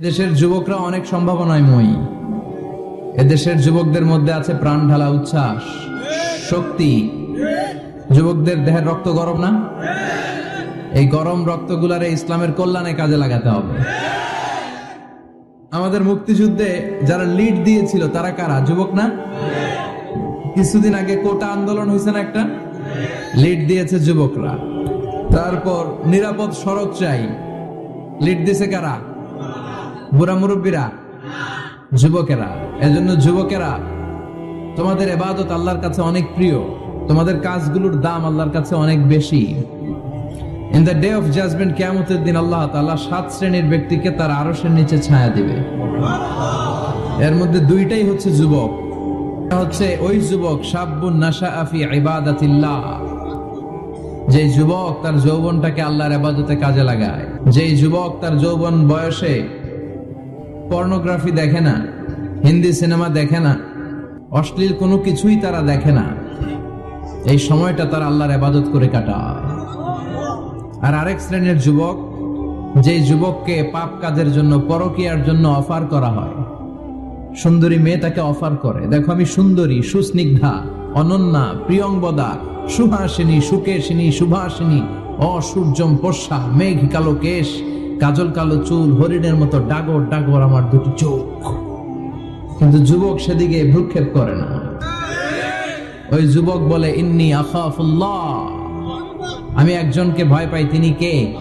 দেশের যুবকরা অনেক সম্ভাবনায় মই এদেশের যুবকদের মধ্যে আছে প্রাণ ঢালা উচ্ছ্বাস, শক্তি। যুবকদের দেহের রক্ত গরম না? এই গরম রক্তগুলারে ইসলামের কল্যাণে কাজে লাগাতে হবে। আমাদের মুক্তিযুদ্ধে যারা লিড দিয়েছিল, তারা কারা? যুবক না? কিছুদিন আগে কোটা আন্দোলন হয়েছে না একটা? লিড দিয়েছে যুবকরা। তারপর নিরাপদ সড়ক চাই। লিড দিছে কারা? বুড়া মুরব্বীরা, যুবকেরা, এজন্য যুবকেরা, তোমাদের এবাদত আল্লাহর কাছে অনেক প্রিয়, তোমাদের কাজগুলোর দাম আল্লাহর কাছে অনেক বেশি। In the day of judgment কেয়ামতের দিন আল্লাহ তাআলা সাত শ্রেণির ব্যক্তিকে তার আরশের নিচে ছায়া দিবে। এর মধ্যে দুইটাই হচ্ছে যুবক। হচ্ছে ওই যুবক, সাব্বুন নাশা আফি ইবাদাতিল্লাহ। যে যুবক তার যৌবনটাকে আল্লাহর আবাদতে কাজে লাগায়। যে যুবক তার যৌবন বয়সে পর্নোগ্রাফি দেখে না, হিন্দি সিনেমা দেখে না, অশ্লীল কোনো কিছুই তারা দেখে না। এই সময়টা তারা আল্লাহর আবাদত করে কাটায়। আর আরেক শ্রেণির যুবক যে যুবককে পাপ কাজের জন্য, পরকিয়ার জন্য অফার করা হয়। সুন্দরী মেয়ে তাকে অফার করে, দেখো আমি সুন্দরী, সুস্নিগ্ধা, অনন্যা প্রিয়ংবদা সুহাসিনী, সুকেশিনী, সুভাসিনী, অসূর্যম পোষা, মেঘ কালো কেশ কাজল কালো চুল, হরিণের মতো ডাগর ডাগর আমার দুটি চোখ। কিন্তু যুবক সেদিকে ভ্রুক্ষেপ করে না। ওই যুবক বলে, ইন্নি আখাফুল্লাহ। আমি একজনকে ভয় পাই, তিনি কে?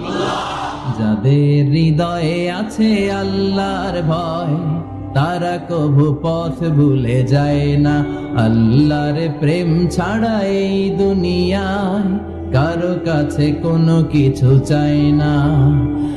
যাদের হৃদয়ে আছে আল্লাহর ভয়, তারা কভু পথ ভুলে যায় না। আল্লাহর প্রেম ছাড়া এই দুনিয়ায় কারও কাছে কোনো কিছু চায় না।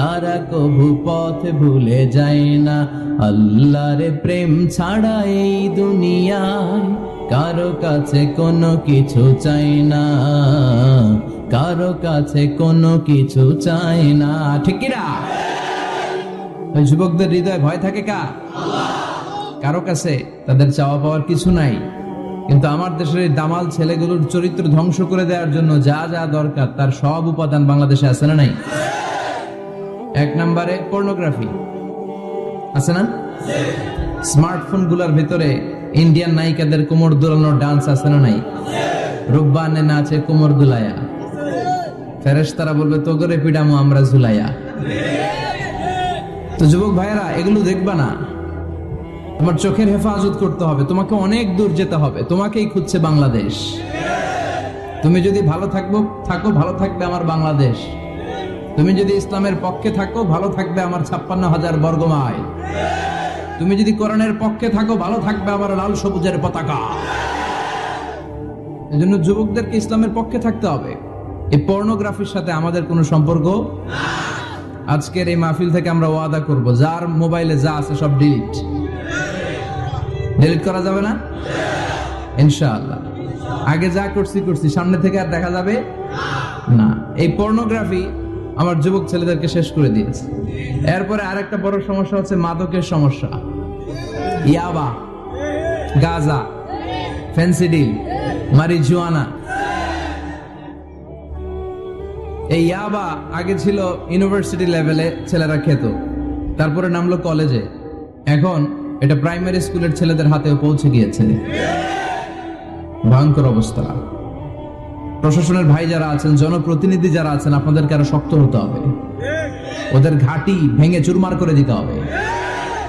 তারা কভু পথ ভুলে যায় না। আল্লাহর প্রেম ছাড়া এই দুনিয়ায় কারও কাছে কোনো কিছু চাই না। কারও কাছে কোনো কিছু চাই না। ঠিক যুবকদের হৃদয়ে ভয় থাকে কা কারও কাছে তাদের চাওয়া পাওয়ার কিছু নাই। কিন্তু আমার দেশের দামাল ছেলেগুলোর চরিত্র ধ্বংস করে দেওয়ার জন্য যা যা দরকার তার সব উপাদান বাংলাদেশে আছে না নাই? এক নম্বরে পর্নোগ্রাফি আছে না? স্মার্টফোনগুলার ভিতরে ইন্ডিয়ান নায়িকাদের কোমর দোলানোর ডান্স আছে না নাই? রূপবানে নাচে কোমর দুলায়া। ফেরেশতারা বলবে তো করে পিডামো, আমরা ঝুলাইয়া তো যুবক ভাইয়েরা, এগুলো দেখবা না। তোমার চোখের হেফাজত করতে হবে। তোমাকে অনেক দূর যেতে হবে। তোমাকেই খুঁজছে বাংলাদেশ। তুমি যদি ভালো থাকব, থাকো, ভালো থাকবে আমার বাংলাদেশ। তুমি যদি ইসলামের পক্ষে থাকো, ভালো থাকবে আমার ছাপ্পান্ন হাজার বর্গমায় তুমি যদি কোরআনের পক্ষে থাকো, ভালো থাকবে আমার লাল সবুজের পতাকা। এজন্য যুবকদেরকে ইসলামের পক্ষে থাকতে হবে। এই পর্নোগ্রাফির সাথে আমাদের কোনো সম্পর্ক? আজকের এই মাহফিল থেকে আমরা ওয়াদা করব, যার মোবাইলে যা আছে সব ডিলিট ডিলিট করা যাবে না? ইনশাআল্লাহ। আগে যা করছি করছি। সামনে থেকে আর দেখা যাবে না। এই পর্নোগ্রাফি আমার যুবক ছেলেদেরকে শেষ করে দিয়েছে। এরপরে আরেকটা বড় সমস্যা হচ্ছে মাদকের সমস্যা। ইয়াবা, গাজা ফেন্সিডিল মারিজুয়ানা। এই ইয়াবা আগে ছিল ইউনিভার্সিটি লেভেলে ছেলেরা খেত, তারপরে নামলো কলেজে। এখন এটা প্রাইমারি স্কুলের ছেলেদের হাতেও পৌঁছে গিয়েছে। ভয়ঙ্কর অবস্থা। প্রশাসনের ভাই যারা আছেন, জনপ্রতিনিধি যারা আছেন, আপনাদেরকে আরও শক্ত হতে হবে। ওদের ঘাটি ভেঙে চুরমার করে দিতে হবে।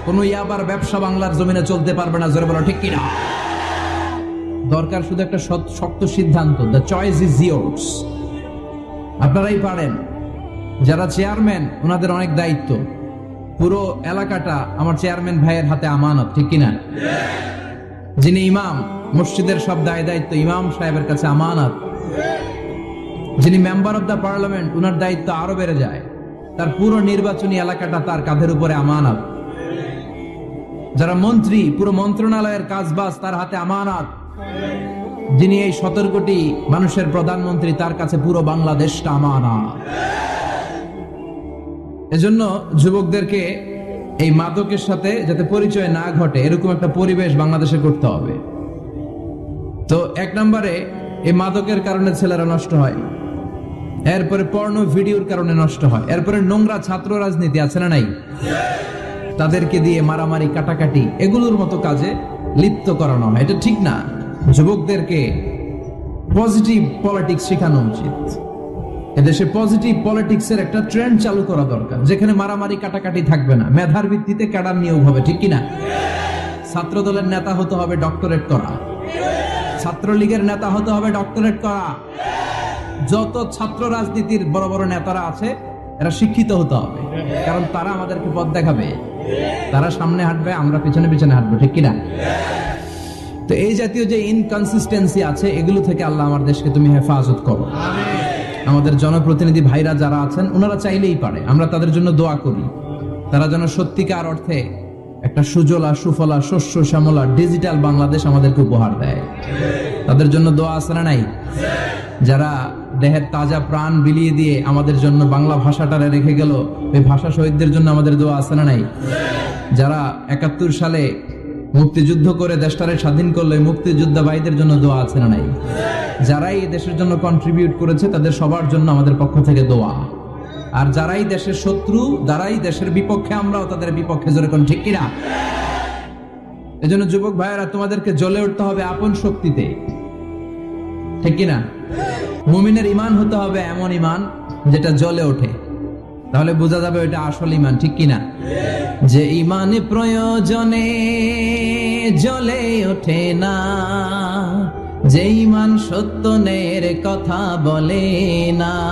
কোন ইয়াবার ব্যবসা বাংলার জমিনে চলতে পারবে না, জোরে বলো, ঠিক কিনা? দরকার শুধু একটা শক্ত সিদ্ধান্ত দ্য চয়েস ইজ ইয়োর্স আপনারাই পারেন। যারা চেয়ারম্যান ওনাদের অনেক দায়িত্ব। পুরো এলাকাটা আমার চেয়ারম্যান ভাইয়ের হাতে আমানত, ঠিক কিনা? যিনি ইমাম, মসজিদের সব দায় দায়িত্ব ইমাম সাহেবের কাছে আমানত। যিনি মেম্বার অব দ্য পার্লামেন্ট ওনার দায়িত্ব আরও বেড়ে যায়। তার পুরো নির্বাচনী এলাকাটা তার কাঁধের উপরে আমানত। যারা মন্ত্রী, পুরো মন্ত্রণালয়ের কাজবাজ, তার হাতে আমানত। যিনি এই সতেরো কোটি মানুষের প্রধানমন্ত্রী, তার কাছে পুরো বাংলাদেশটা আমানা এজন্য যুবকদেরকে এই মাদকের সাথে যাতে পরিচয় না ঘটে, এরকম একটা পরিবেশ বাংলাদেশে করতে হবে। তো এক নম্বরে এই মাদকের কারণে ছেলেরা নষ্ট হয়। এরপরে পর্ণ ভিডিওর কারণে নষ্ট হয়। এরপরে নোংরা ছাত্র রাজনীতি আছে না নাই? তাদেরকে দিয়ে মারামারি, কাটাকাটি, এগুলোর মতো কাজে লিপ্ত করানো হয়। এটা ঠিক না। যুবকদেরকে পজিটিভ পলিটিক্স শেখানো উচিত। এদেশে পজিটিভ পলিটিক্সের একটা ট্রেন্ড চালু করা দরকার। যেখানে মারামারি, কাটাকাটি থাকবে না। মেধার ভিত্তিতে ক্যাডার নিয়োগ হবে, ঠিক কিনা? ছাত্র দলের নেতা হতে হবে ডক্টরেট করা। ছাত্রলীগের নেতা হতে হবে ডক্টরেট করা। যত ছাত্র রাজনীতির বড় বড় নেতারা আছে, এরা শিক্ষিত হতে হবে। কারণ তারা আমাদেরকে পথ দেখাবে। তারা সামনে হাঁটবে, আমরা পিছনে পিছনে হাঁটবো, ঠিক কিনা? তো এই জাতীয় যে ইনকনসিস্টেন্সি আছে, এগুলো থেকে আল্লাহ আমার দেশকে তুমি হেফাজত করো। আমাদের জনপ্রতিনিধি ভাইরা যারা আছেন, ওনারা চাইলেই পারে। আমরা তাদের জন্য দোয়া করি। তারা যেন সত্যিকার অর্থে একটা সুজলা, সুফলা, শস্য, শ্যামলা ডিজিটাল বাংলাদেশ আমাদেরকে উপহার দেয়। তাদের জন্য দোয়া আছে না নাই? যারা দেহের তাজা প্রাণ বিলিয়ে দিয়ে আমাদের জন্য বাংলা ভাষাটারে রেখে গেল, ওই ভাষা শহীদদের জন্য আমাদের দোয়া আছে না নাই? যারা একাত্তর সালে মুক্তিযুদ্ধ করে দেশটারে স্বাধীন করলে মুক্তিযোদ্ধা ভাইদের জন্য দোয়া আছে না নাই? যারাই দেশের জন্য কন্ট্রিবিউট করেছে, তাদের সবার জন্য আমাদের পক্ষ থেকে দোয়া। আর যারাই দেশের শত্রু, যারাই দেশের বিপক্ষে, আমরাও তাদের বিপক্ষে যেরকম ঠিক কিনা? এজন্য যুবক ভাইয়েরা, তোমাদেরকে জ্বলে উঠতে হবে আপন শক্তিতে। ঠিক কিনা? মুমিনের ইমান হতে হবে এমন ইমান যেটা জ্বলে ওঠে। তাহলে বোঝা যাবে ওইটা আসল ইমান ঠিক কিনা? যে ইমানে প্রয়োজনে জ্বলে ওঠে না। যে ইমান সত্যনের কথা বলে না।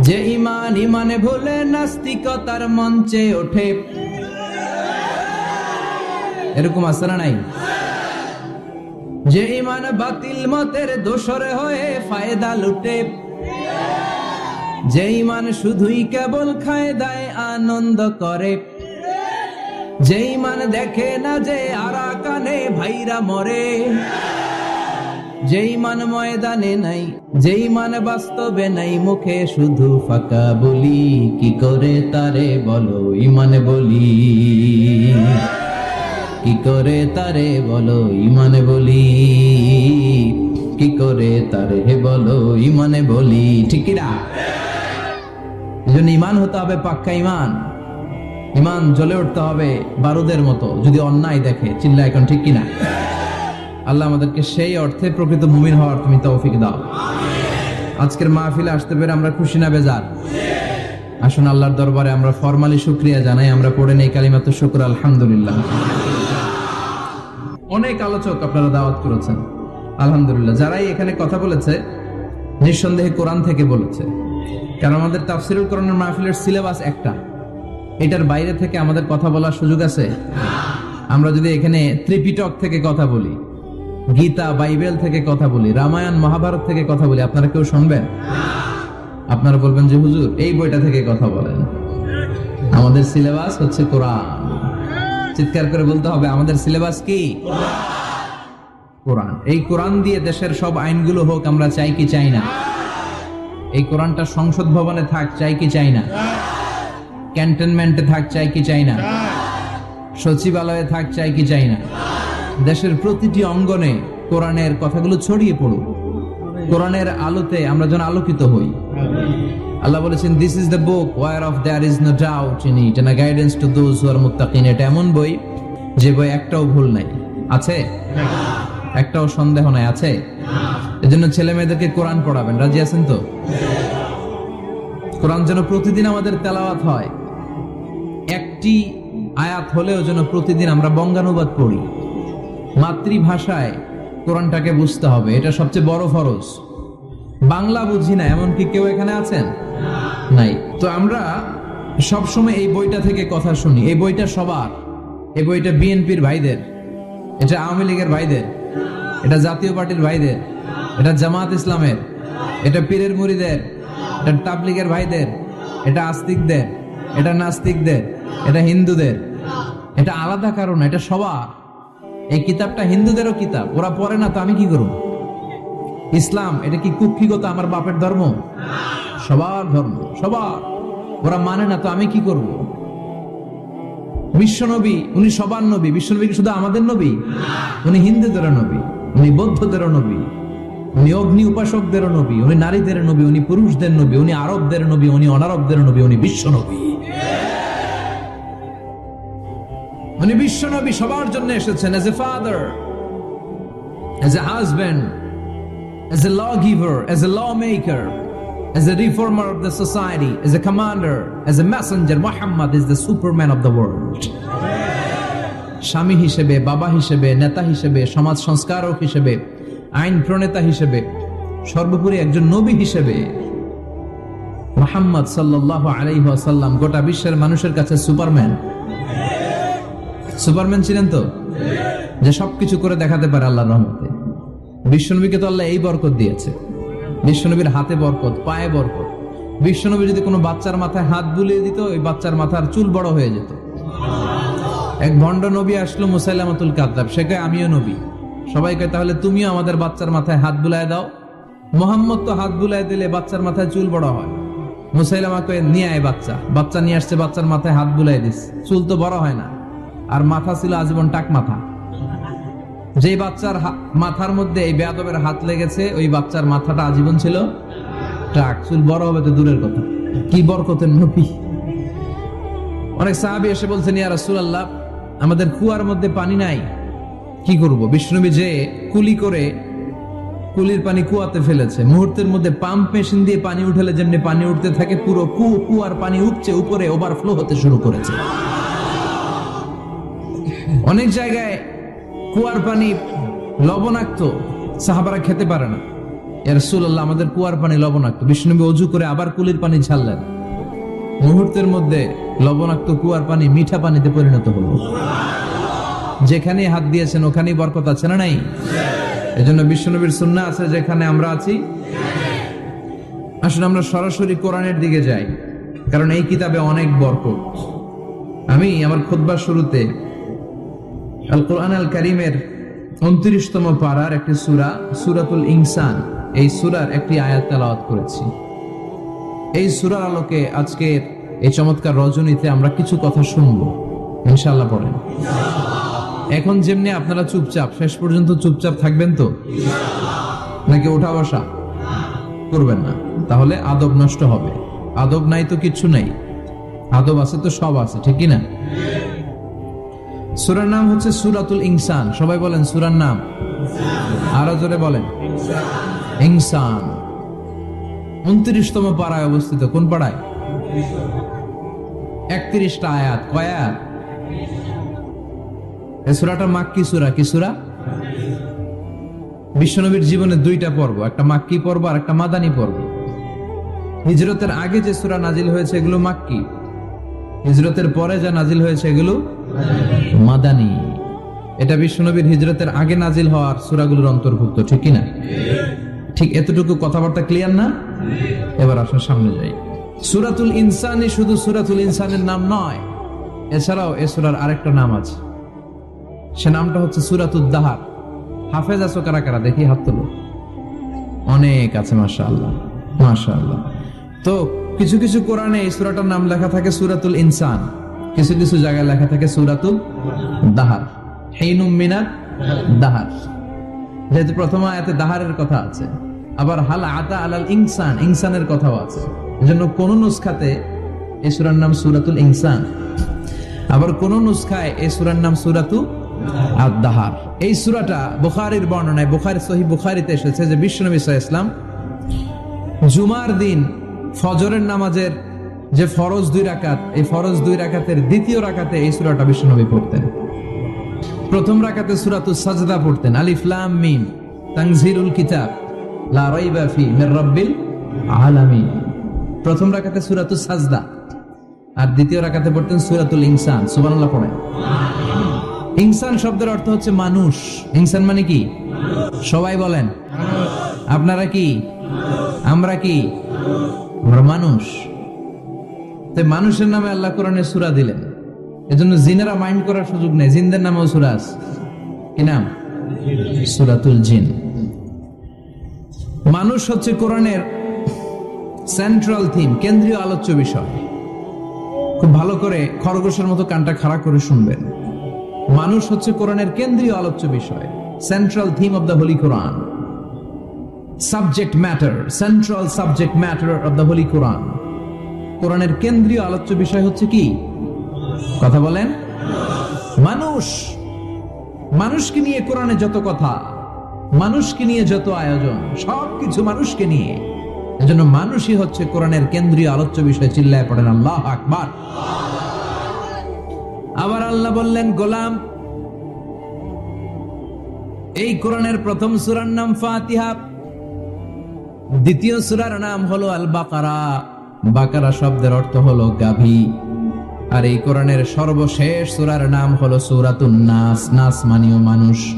যে ইমান ইমানে ভুলে নাস্তিকতার মঞ্চে ওঠে। এরকম আছে না নাই? যে ইমান বাতিল মতের দোষরে হয়ে ফায়দা লুটে। যে ইমান শুধুই কেবল খায় দায় আনন্দ করে। যে ইমান দেখে না যে আরা কানে ভাইরা মরে। যে ইমান ময়দানে নাই, যেই ইমান বাস্তবে নাই, মুখে শুধু ফাঁকা বলি, কি করে তারে বলো, ইমান বলি? কি করে তারে বলো, ইমানে বলি? কি করে তারে বলো, ইমানে বলি? ঠিক না এজন্য ইমান হতে হবে পাক্কা ইমান। ইমান জ্বলে উঠতে হবে বারুদের মতো, যদি অন্যায় দেখে চিল্লা এখন ঠিক কিনা? আল্লাহ আমাদেরকে সেই অর্থে প্রকৃত মুমিন হওয়ার তুমি তৌফিক দাও। আজকের মাহফিলে আসতে পেরে আমরা খুশি না বেজার? আসুন আল্লাহর দরবারে আমরা ফরমালি শুক্রিয়া জানাই, আমরা পড়ে নেই কালিমাত শুক্র, আলহামদুলিল্লাহ। অনেক আলোচক আপনারা দাওয়াত করেছেন, আলহামদুলিল্লাহ। যারাই এখানে কথা বলেছে, নিঃসন্দেহে কোরআন থেকে বলেছে। কারণ আমাদের তাফসিরুল কোরআনের মাহফিলের সিলেবাস একটা। এটার বাইরে থেকে আমাদের কথা বলার সুযোগ আছে? আমরা যদি এখানে ত্রিপিটক থেকে কথা বলি গীতা, বাইবেল থেকে কথা বলি, রামায়ণ, মহাভারত থেকে কথা বলি, আপনারা কেউ শুনবেন? আপনারা বলবেন যে, হুজুর, এই বইটা থেকে কথা বলেন। আমাদের সিলেবাস হচ্ছে কোরআন। চিৎকার করে বলতে হবে, আমাদের সিলেবাস কি? কোরআন। এই কোরআন দিয়ে দেশের সব আইনগুলো হোক, আমরা চাই কি চাই না। এই কোরআনটা সংসদ ভবনে থাক, চাই কি চাই না। ক্যান্টনমেন্টে থাক, চাই কি চাই না। সচিবালয়ে থাক, চাই কি চাই না। দেশের প্রতিটি অঙ্গনে কোরআনের কথাগুলো ছড়িয়ে পড়ুক। কোরআনের আলোতে আমরা যেন আলোকিত হই। আল্লাহ বলেছেন this is the book whereof there is no doubt in it and guidance to those who are মুত্তাকিন এটা এমন বই, যে বই একটাও ভুল নাই। আছে? একটাও সন্দেহ নাই। আছে? এজন্য ছেলে মেয়েদেরকে কোরআন পড়াবেন। রাজি আছেন তো? কোরআন যেন প্রতিদিন আমাদের তেলাওয়াত হয়। একটি আয়াত হলেও যেন প্রতিদিন আমরা বঙ্গানুবাদ পড়ি। মাতৃভাষায় কোরআনটাকে বুঝতে হবে, এটা সবচেয়ে বড় ফরজ। বাংলা বুঝি না এমন কি কেউ এখানে আছেন? নাই। তো আমরা সবসময় এই বইটা থেকে কথা শুনি, এই বইটা সবার, এই বইটা বিএনপির ভাইদের, এটা আওয়ামী লীগের ভাইদের, এটা জাতীয় পার্টির ভাইদের, এটা জামাত ইসলামের, এটা পীরের মুড়িদের, এটা তাবলিগের ভাইদের, এটা আস্তিকদের, এটা নাস্তিকদের, এটা হিন্দুদের, এটা আলাদা কারণ, এটা সবার। এই কিতাবটা হিন্দুদেরও কিতাব, ওরা পড়ে না তো আমি কি করব? ইসলাম, এটা কি কুক্ষিগত আমার বাপের ধর্ম? সবার ধর্ম, সবার। ওরা মানে না তো আমি কি করব? বিশ্বনবী উনি সবার নবী। বিশ্বনবী শুধু আমাদের নবী? উনি হিন্দুদেরও নবী, উনি বৌদ্ধদেরও নবী, উনি অগ্নি উপাসকদেরও নবী, উনি নারীদের নবী, উনি পুরুষদের নবী, উনি আরবদের নবী, উনি অনারবদের নবী, উনি বিশ্ব নবী। উনি বিশ্ব নবী সবার জন্য এসেছেন as a father as a husband as a lawgiver, as a lawmaker, as a reformer of the society, as a commander, as a messenger, Muhammad is the superman of the world. স্বামী হিসেবে বাবা হিসেবে নেতা হিসেবে সমাজ সংস্কারক হিসেবে আইন প্রণেতা হিসেবে সর্বোপরি একজন নবী হিসেবে মোহাম্মদ সাল্লাহ আলাইসাল্লাম গোটা বিশ্বের মানুষের কাছে সুপারম্যান সুপারম্যান ছিলেন তো? যে সবকিছু করে দেখাতে পারে আল্লাহর রহমতে। বিশ্বনবীকে তো আল্লাহ এই বরকত দিয়েছে। বিশ্বনবীর হাতে বরকত, পায়ে বরকত। বিশ্বনবী যদি কোনো বাচ্চার মাথায় হাত বুলিয়ে দিত, ওই বাচ্চার মাথার চুল বড় হয়ে যেত। এক ভণ্ড নবী আসলো, মুসাইলামাতুল কাদ্দাব। সে কয়, আমিও নবী। সবাই কয়, তাহলে তুমিও আমাদের বাচ্চার মাথায় হাত বুলায় দাও। মোহাম্মদ তো হাত বুলায় দিলে বাচ্চার মাথায় চুল বড় হয়। মুসাইলামা কয়ে, নিয়ে আয় বাচ্চা। বাচ্চা নিয়ে আসছে, বাচ্চার মাথায় হাত বুলাই দিস। চুল তো বড় হয় না। আর মাথা ছিল আজীবন টাক মাথা। যে বাচ্চার মাথার মধ্যে এই বেয়াদবের হাত লেগেছে, ওই বাচ্চার মাথাটা আজীবন ছিল টাক। চুল বড় হবে তো দূরের কথা। কি বরকতের নবী। অনেক সাহাবি এসে বলছেন, ইয়া রাসূলুল্লাহ, আমাদের কুয়ার মধ্যে পানি নাই। কি করব? বিষ্ণুবী যে কুলি করে কুলির পানি কুয়াতে ফেলেছে, মুহূর্তের মধ্যে পাম্প মেশিন দিয়ে পানি উঠালে যেমনি পানি উঠতে থাকে, পুরো কুয়ার পানি উপচে উপরে ওভারফ্লো হতে শুরু করেছে। অনেক জায়গায় কুয়ার পানি লবণাক্ত, সাহাবারা খেতে পারে না। এর সুল্লাহ আমাদের কুয়ার পানি লবণাক্ত। বিষ্ণুবী অজু করে আবার কুলির পানি ছাড়লেন মুহূর্তের মধ্যে লবণাক্ত কুয়ার পানি মিঠা পানিতে পরিণত হলো। যেখানে হাত দিয়েছেন, ওখানেই বরকত আছে না নাই? এজন্য বিশ্বনবীর সুন্না আছে যেখানে আমরা আছি। আসলে আমরা সরাসরি কোরআনের দিকে যাই, কারণ এই কিতাবে অনেক বরকত। আমি আমার খুতবার শুরুতে আল কোরআন আল করিমের উনত্রিশতম পাড়ার একটি সুরা, সুরাতুল ইনসান। এই সুরার একটি আয়াত তেলাওয়াত করেছি। এই সুরার আলোকে আজকের এই চমৎকার রজনীতে আমরা কিছু কথা শুনব। ইনশাল্লাহ পড়েন। এখন যেমনি আপনারা চুপচাপ, শেষ পর্যন্ত চুপচাপ থাকবেন তো? নাকি ওঠা বসা? করবেন না। তাহলে আদব নষ্ট হবে। আদব নাই তো কিছু নাই। আদব আছে তো সব আছে, ঠিক না? সুরার নাম হচ্ছে সুরাতুল ইনসান। সবাই বলেন সুরার নাম। আরও জোরে বলেন। ইনসান। উনত্রিশতম পাড়ায় অবস্থিত। কোন পাড়ায়? একত্রিশটা আয়াত। কয় আয়াত? এই সুরাটা মাক্কি সুরা, কি সুরা? বিশ্বনবীর জীবনে দুইটা পর্ব, একটা মাক্কি পর্ব আর একটা মাদানি পর্ব। হিজরতের আগে যে সুরা নাজিল হয়েছে, এগুলো মাক্কি। হিজরতের পরে যা নাজিল হয়েছে এগুলো মাদানি। এটা বিশ্বনবীর হিজরতের আগে নাজিল হওয়ার সুরাগুলোর অন্তর্ভুক্ত, ঠিক কি না ঠিক এতটুকু কথাবার্তা ক্লিয়ার না? এবার আসুন সামনে যাই। সুরাতুল ইনসানই শুধু সুরাতুল ইনসানের নাম নয়, এছাড়াও এ সুরার আরেকটা নাম আছে। সে নামটা হচ্ছে সুরাতুল দাহার। হাফেজ আছো কারা কারা? দেখি হাত তোলো। অনেক আছে মাশা আল্লাহ মাশা আল্লাহ তো কিছু কিছু কোরআনে এই সুরাটার নাম লেখা থাকে সুরাতুল ইনসান। কিছু কিছু জায়গায় লেখা থাকে সুরাতুল দাহার। হেইনুম মিনাত দাহার। যেহেতু প্রথম আয়াতে দাহারের কথা আছে, আবার হাল আতা আলাল ইনসান, ইনসানের কথাও আছে। এজন্য কোন নুসখাতে এই সুরার নাম সুরাতুল ইনসান। আবার কোন নুসখায় এই সুরার নাম সুরাতু আদ-দাহার। এই সুরাটা বুখারীর বর্ণনায়, বুখারী, সহিহ বুখারীতে এসেছে যে বিশ্বনবী আলাইহি ইসলাম জুমার দিন ফজরের নামাজের যে ফরজ দুই রাকাত, এই ফরজ দুই রাকাতের দ্বিতীয় রাকাতে এই সুরাটা বিশ্বনবী পড়তেন। প্রথম রাকাতে সূরাতুস সাজদা পড়তেন। আলিফ, লাম, মিম, তানজিলুল কিতাব, লা রাইবা ফি মির রাব্বিল আলামিন। প্রথম রাকাতে সূরাতুস সাজদা, আর দ্বিতীয় রাকাতে পড়তেন সূরাতুল ইনসান। সুবহানাল্লাহ পড়েন। ইনসান শব্দের অর্থ হচ্ছে মানুষ। ইনসান মানে কি? সবাই বলেন। আপনারা কি? আমরা কি? আমরা মানুষ। তাই মানুষের নামে আল্লাহ কোরআনে সুরা দিলেন। এজন্য জিনেরা মাইন্ড করার সুযোগ নেই। জিনদের নামেও সুরা আছে। কি নাম? সুরাতুল জিন। মানুষ হচ্ছে কোরআনের সেন্ট্রাল থিম কেন্দ্রীয় আলোচ্য বিষয়। খুব ভালো করে খরগোশের মতো কানটা খাড়া করে শুনবেন। মানুষ হচ্ছে কোরআনের কেন্দ্রীয় আলোচ্য বিষয় central theme of the holy Quran subject matter central subject matter of the holy Quran কোরআনের কেন্দ্রীয় আলোচ্য বিষয় হচ্ছে কি? কথা বলেন? মানুষ। মানুষকে নিয়ে কোরআনে যত কথা, মানুষকে নিয়ে যত আয়োজন, সবকিছু মানুষকে নিয়ে। এজন্য মানুষই হচ্ছে কোরআনের কেন্দ্রীয় আলোচ্য বিষয়, চিল্লায় পড়েন আল্লাহ আকবার। আবার আল্লাহ বললেন, গোলাম, এই কোরআনের প্রথম সূরার নাম ফাতিহা। দ্বিতীয় সূরার নাম হলো আল বাকারা বাকারা শব্দের অর্থ হলো গাভী। আর এই কোরআনের সর্বশেষ সুরার নাম হলো সূরাতুন নাস। নাস মানিও মানুষ।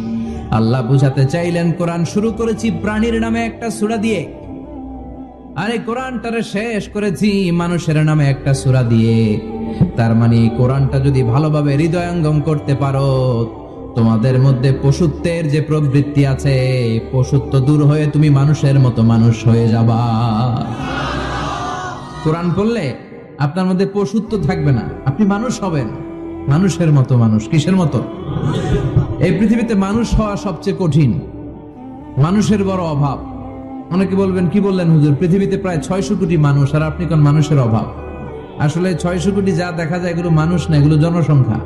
আল্লাহ বুঝাতে চাইলেন, কোরআন শুরু করেছি প্রাণীর নামে একটা সূরা দিয়ে। আরে কোরআনটারে শেষ করেছি মানুষের নামে একটা সূরা দিয়ে। তার মানে কোরআনটা যদি ভালোভাবে হৃদয়ঙ্গম করতে পারো তোমাদের মধ্যে পশুত্বের যে প্রবৃত্তি আছে, পশুত্ব দূর হয়ে তুমি মানুষের মতো মানুষ হয়ে যাবা। কোরআন পড়লে আপনার মধ্যে পশুত্ব থাকবে না, আপনি মানুষ হবেন। মানুষের মতো মানুষ, কিসের মতো? এই পৃথিবীতে মানুষ হওয়া সবচেয়ে কঠিন। মানুষের বড় অভাব। অনেকে বলবেন, কি বললেন হুজুর? পৃথিবীতে প্রায় ছয়শো কোটি মানুষ, আর আপনি কোন মানুষের অভাব? আসলে ছয়শো কোটি যা দেখা যায় এগুলো মানুষ না, এগুলো জনসংখ্যা।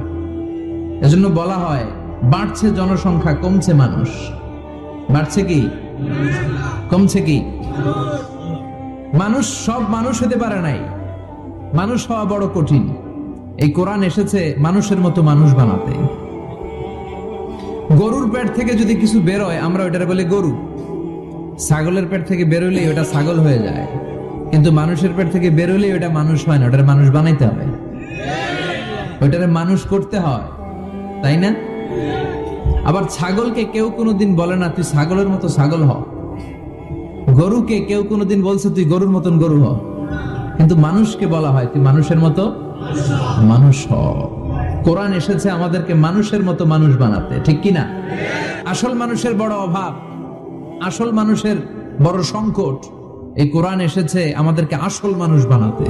এজন্য বলা হয় বাড়ছে জনসংখ্যা, কমছে মানুষ। বাড়ছে কি? কমছে কি? মানুষ, সব মানুষ হতে পারে নাই। মানুষ হওয়া বড় কঠিন। এই কোরআন এসেছে মানুষের মতো মানুষ বানাতে। গরুর পেট থেকে যদি কিছু বেরোয়, আমরা ওইটারে বলে গরু। ছাগলের পেট থেকে বেরোলেই ওটা ছাগল হয়ে যায়। কিন্তু মানুষের পেট থেকে বেরোলেই ওটা মানুষ হয় না ওটারে মানুষ বানাইতে হবে। ওইটারে মানুষ করতে হয়, তাই না? আবার ছাগলকে কেউ কোনোদিন বলে না, তুই ছাগলের মতো ছাগল হ। গরুকে কেউ কোনোদিন বলছে, তুই গরুর মতন গরু হ। কিন্তু মানুষকে বলা হয়, তুই মানুষের মতো মানুষ হ। কোরআন এসেছে আমাদেরকে মানুষের মতো মানুষ বানাতে, ঠিক কি না? আসল মানুষের বড় অভাব, আসল মানুষের বড় সংকট, এই কোরআন এসেছে আমাদেরকে আসল মানুষ বানাতে।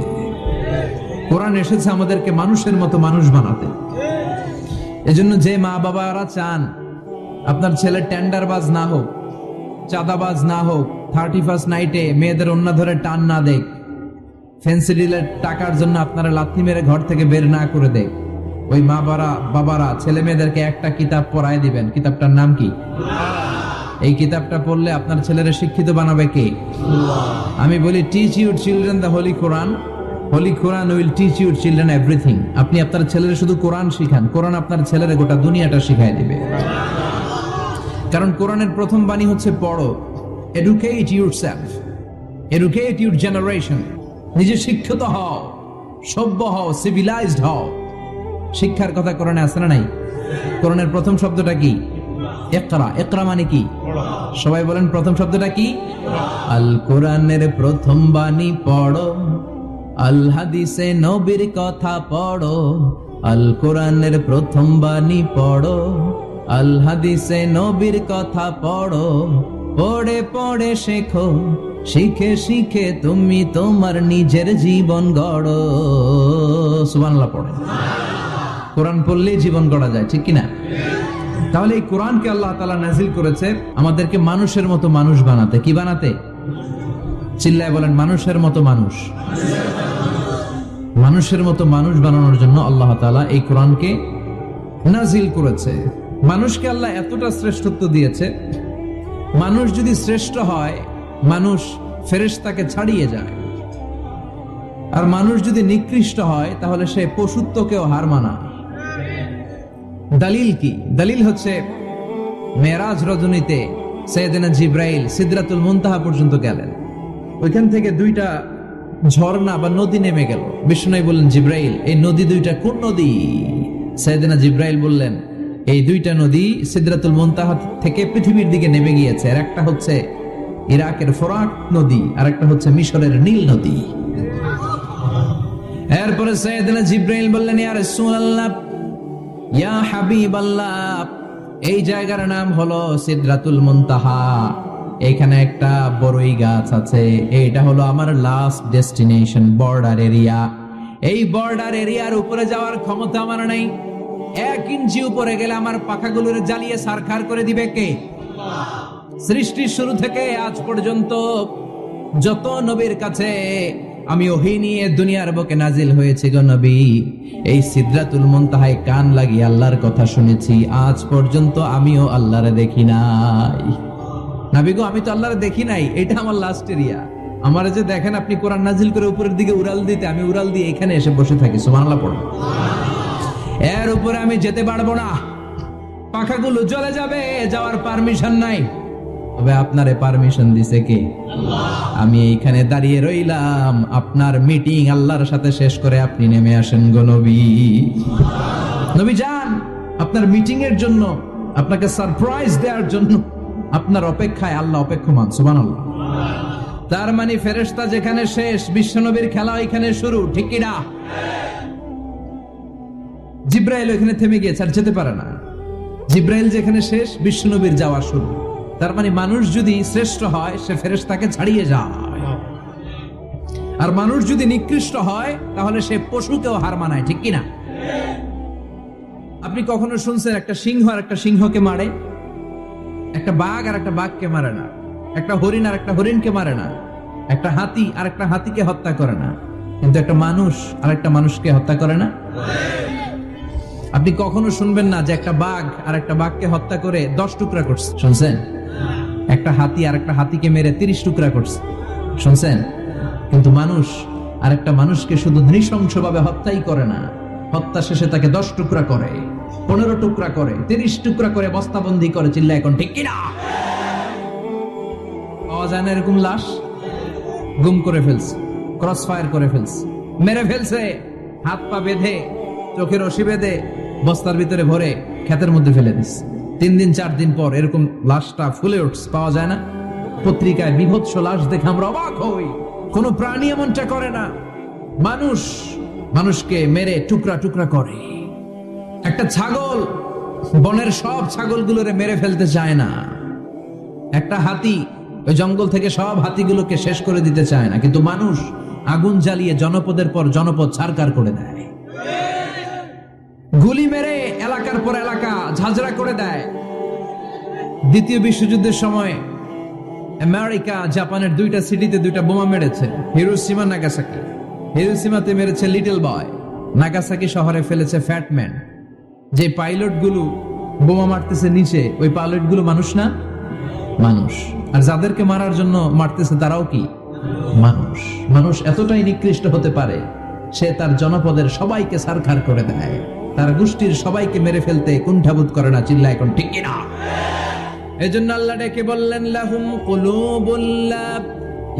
কোরআন এসেছে আমাদেরকে মানুষের মতো মানুষ বানাতে। এজন্য যে মা বাবারা চান, আপনার ছেলে টেন্ডারবাজ না হোক, চাঁদাবাজ না হোক থার্টি ফার্স্ট নাইটে মেয়েদের অন্য ধরে টান না দেখ ফেন্সি ডিলের টাকার জন্য আপনারা লাথি মেরে ঘর থেকে বের না করে দেয় ওই মা বাবা বাবারা, ছেলে মেয়েদেরকে একটা কিতাব পড়ায় দিবেন। কিতাবটার নাম কি? এই কিতাবটা পড়লে আপনার ছেলেরা শিক্ষিত বানাবে কে? আমি বলি teach your children the holy Quran holy Quran will teach your children everything আপনি আপনার ছেলের শুধু কোরআন শিখান। কোরআন আপনার ছেলের গোটা দুনিয়াটা শিখাই দিবে। কারণ কোরআনের প্রথম বাণী হচ্ছে পড়ো। Educate yourself educate your generation নিজে শিক্ষিত হও। সভ্য হও। সিভিলাইজড হও। শিক্ষার কথা কোরআনে আছে না নাই? কোরআনের প্রথম শব্দটা কি? একরা একরা মানে কি? সবাই বলেন প্রথম শব্দটা কি? আল কোরআনের প্রথম বাণী পড়ো। আল হাদিসে নবীর কথা পড়ো, আল কোরআনের প্রথম বাণী পড়ো, আল হাদিসে নবীর কথা পড়ো, পড়ে পড়ে শেখো, শিখে শিখে তুমি তোমার নিজের জীবন গড়ো। সুবহানাল্লাহ পড়ো। কোরআন পড়লেই জীবন গড়া যায়, ঠিক কিনা? তাহলে এই কোরআনকে আল্লাহ তালা নাজিল করেছে আমাদেরকে মানুষের মতো মানুষ বানাতে। কি বানাতে? চিল্লায় বলেন, মানুষের মতো মানুষ। মানুষের মতো মানুষ বানানোর জন্য আল্লাহ তালা এই কোরআনকে নাজিল করেছে। মানুষকে আল্লাহ এতটা শ্রেষ্ঠত্ব দিয়েছে, মানুষ যদি শ্রেষ্ঠ হয়, মানুষ ফেরেশতাকে ছাড়িয়ে যায়। আর মানুষ যদি নিকৃষ্ট হয়, তাহলে সে পশুত্বকেও হার মানা দলিল কি? দলিল হচ্ছে, মেরাজ রজনীতে সৈয়দনা জিব্রাইল সিদরাতুল মুনতাহা পর্যন্ত গেলেন। ওইখান থেকে দুইটা ঝর্ণা বা নদী নেমে গেল। বিষ্ণু বললেন, জিব্রাইল, এই নদী দুইটা কোন নদী? সৈয়দনা জিব্রাইল বললেন, এই দুইটা নদী সিদরাতুল মুনতাহা থেকে পৃথিবীর দিকে নেমে গিয়েছে। আর একটা হচ্ছে ইরাকের ফোরাক নদী, আর একটা হচ্ছে মিশরের নীল নদী। এরপরে সৈয়দনা জিব্রাইল বললেন, ইয়া রাসূলুল্লাহ, ইয়া হাবিবাল্লাহ, এই জায়গার নাম হলো সিদরাতুল মুনতাহা। এখানে একটা বড়ই গাছ আছে। এটা হলো আমার লাস্ট ডেস্টিনেশন বর্ডার এরিয়া এই বর্ডার এরিয়ার উপরে যাওয়ার ক্ষমতা আমার নাই। এক ইঞ্চি উপরে গেলে আমার পাখাগুলোর জ্বালিয়ে সারখার করে দিবে কে? সৃষ্টির শুরু থেকে আজ পর্যন্ত যত নবীর কাছে আমি ওহি নিয়ে দুনিয়ার বুকে নাজিল হয়েছি গো নবী। এই সিদ্রাতুল মুনতাহায় কান লাগিয়ে আল্লাহর কথা শুনেছি। আজ পর্যন্ত আমিও আল্লাহরে দেখি নাই। নাবি গো, আমি তো আল্লাহরে দেখি নাই, এটা আমার লাস্ট এরিয়া আমার যে দেখেন আপনি কোরআন নাজিল করে উপরের দিকে উড়াল দিতে, আমি উড়াল দিয়ে এখানে এসে বসে থাকি, সুবহানাল্লাহ পড়ো। এর উপরে আমি যেতে পারব না। পাখাগুলো চলে যাবে, যাওয়ার পারমিশন নাই। তবে আপনারে পারমিশন দিছে কে? আমি এইখানে দাঁড়িয়ে রইলাম, আপনার মিটিং আল্লাহর সাথে শেষ করে আপনি নেমে আসেন গো নবী। নবী যান, আপনার মিটিং এর জন্য, আপনাকে সারপ্রাইজ দেওয়ার জন্য। আপনার অপেক্ষায় আল্লাহ অপেক্ষমান, সুবহানাল্লাহ। তার মানে ফেরেশতা যেখানে শেষ, বিশ্বনবীর খেলা ওইখানে শুরু, ঠিক কি না? জিব্রাইল ওইখানে থেমে গিয়েছে, আর যেতে পারে না। জিব্রাইল যেখানে শেষ, বিশ্বনবীর যাওয়া শুরু। তার মানে মানুষ যদি শ্রেষ্ঠ হয়, সে ফেরেশতাকে ছাড়িয়ে যায়। আর মানুষ যদি নিকৃষ্ট হয়, তাহলে সে পশুকেও হার মানায়, ঠিক কিনা আপনি কখনো শুনছেন একটা সিংহ আর একটা সিংহকে মারে? একটা বাঘ আর একটা বাঘকে মারে না। একটা হরিণ আর একটা হরিণকে মারে না। একটা হাতি আর একটা হাতিকে হত্যা করে না। কিন্তু একটা মানুষ আর একটা মানুষকে হত্যা করে না? আপনি কখনো শুনবেন না যে একটা বাঘ আর একটা বাঘকে হত্যা করে দশ টুকরা করছে? শুনছেন? একটা হাতি আর একটা হাতিকে মেরে তিরিশ টুকরা করছে। শুনছেন? কিন্তু মানুষ আর একটা মানুষকে শুধু নৃশংস ভাবে হত্যাই করে না। হত্যা শেষে তাকে দশ টুকরা করে। পনেরো টুকরা করে, তিরিশ টুকরা করে বস্তাবন্দি করে চিল্লা এখন, ঠিক কিনা? পাওয়া যায় না এরকম লাশ? গুম করে ফেলছে ক্রস ফায়ার করে ফেলছে। মেরে ফেলছে, হাত পা বেঁধে, চোখের রশি বেঁধে, বস্তার ভিতরে ভরে ক্ষেতের মধ্যে ফেলে দিস তিন দিন, চার দিন পর এরকম লাশটা ফুলে উঠছে, পাওয়া যায় না। পত্রিকায় বিভৎস লাশ দেখে আমরা অবাক হই। কোন প্রাণী এমনটা করে না। মানুষ, মানুষকে মেরে টুকরা টুকরা করে। একটা ছাগল, বনের সব ছাগলগুলোরে মেরে ফেলতে চায় না। একটা হাতি, ওই জঙ্গল থেকে সব হাতিগুলোকে শেষ করে দিতে চায় না। কিন্তু মানুষ আগুন জ্বালিয়ে জনপদের পর জনপদ ছারকার করে দেয়। গুলি মেরে এলাকার পর এলাকা ঝাঁঝরা করে দেয়। দ্বিতীয় বিশ্বযুদ্ধের সময় আমেরিকা, জাপানের দুইটা সিটিতে দুইটা বোমা মেরেছে হিরোসীমা নাগাসাকি। হিরোসীমাতে মেরেছে লিটল বয়। নাগাসাকি শহরে ফেলেছে ফ্যাটম্যান যে পাইলটগুলো বোমা মারতেছে নিচে, ওই পাইলটগুলো মানুষ না? মানুষ। আর যাদেরকে মারার জন্য মারতেছে তারাও কি? মানুষ। মানুষ এতটাই নিকৃষ্ট হতে পারে, সে তার জনপদের সবাইকে সারখার করে দেয়। তার গোষ্ঠীর সবাইকে মেরে ফেলতে কুণ্ঠাবোধ করে না চিল্লা এখন ঠিক না জন্য আল্লাহ ডেকে বললেন, লাহুম কুলুবুল্লাহ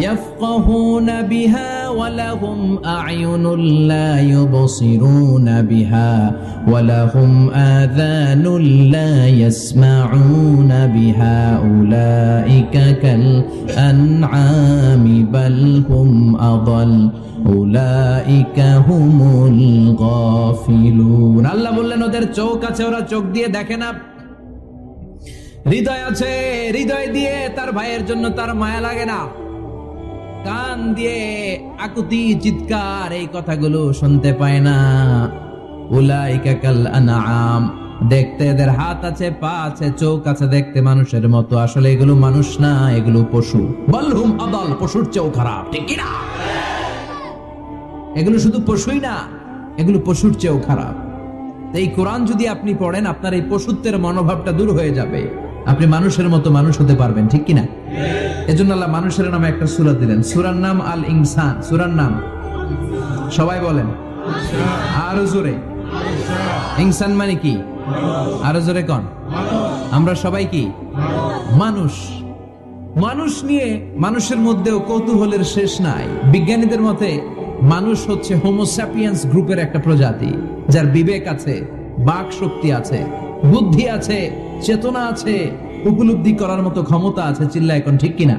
ইয়াফকাহুনা বিহা ولهم أعين لا يبصرون بها ولهم آذان لا يسمعون بها أولئك كالأنعام بل هم أضل أولئك هم الغافلون আল্লাহ বললেন ওদের চোখ আছে ওরা চোখ দিয়ে দেখে না হৃদয় আছে হৃদয় দিয়ে তার ভাইয়ের জন্য তার মায়া লাগে না কান দিয়ে আকুতি, চিৎকার, এই কথাগুলো শুনতে পায় না। উলাইকা কাল আনআম। দেখতে এদের হাত আছে, পা আছে, চোখ আছে দেখতে মানুষের মতো। আসলে এগুলো মানুষ না, এগুলো পশু। বলহুম আদল, পশুর চেয়েও খারাপ। ঠিক কি না? এগুলো শুধু পশুই না, এগুলো পশুর চেয়েও খারাপ। এই কোরআন যদি আপনি পড়েন, আপনার এই পশুত্বের মনোভাবটা দূর হয়ে যাবে। আপনি মানুষের মতো মানুষ হতে পারবেন, ঠিক কিনা? এজন্য আল্লাহ মানুষের নামে একটা সুরা দিলেন। সুরার নাম আল ইনসান সুরার নাম? সবাই বলেন। আরও জোরে। ইনসান মানে কি? আরও জোরে কন। আমরা সবাই কি? মানুষ। মানুষ নিয়ে মানুষের মধ্যেও কৌতূহলের শেষ নাই। বিজ্ঞানীদের মতে, মানুষ হচ্ছে হোমোস্যাপিয়েন্স গ্রুপের একটা প্রজাতি, যার বিবেক আছে, বাক শক্তি আছে, বুদ্ধি আছে চেতনা আছে, উপলব্ধি করার মতো ক্ষমতা আছে, চিল্লা এখন ঠিক কিনা?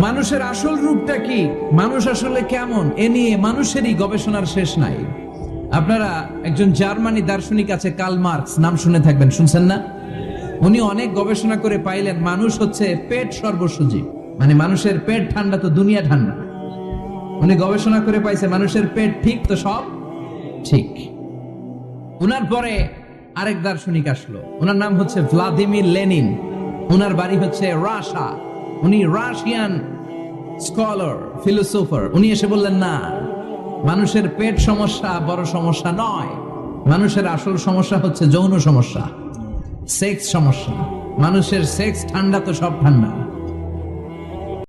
মানুষের আসল রূপটা কি? মানুষ আসলে কেমন? এ নিয়ে মানুষেরই গবেষণার শেষ নাই। আপনারা একজন জার্মানি দার্শনিক আছে, কার্ল মার্কস, নাম শুনে থাকবেন, শুনছেন না? উনি অনেক গবেষণা করে পাইলেন, মানুষ হচ্ছে পেট সর্বসজীব মানে মানুষের পেট ঠান্ডা তো দুনিয়া ঠান্ডা। উনি গবেষণা করে পাইছে, মানুষের পেট ঠিক তো সব? ঠিক। উনার পরে আরেক দার্শনিক আসলো ওনার নাম হচ্ছে ভ্লাদিমির লেনিন। ওনার বাড়ি হচ্ছে রাশা। উনি রাশিয়ান স্কলার, ফিলোসোফার। উনি এসে বললেন, না, মানুষের পেট সমস্যা বড় সমস্যা নয়। মানুষের আসল সমস্যা হচ্ছে যৌন সমস্যা, সেক্স সমস্যা। মানুষের সেক্স ঠান্ডা তো সব ঠান্ডা।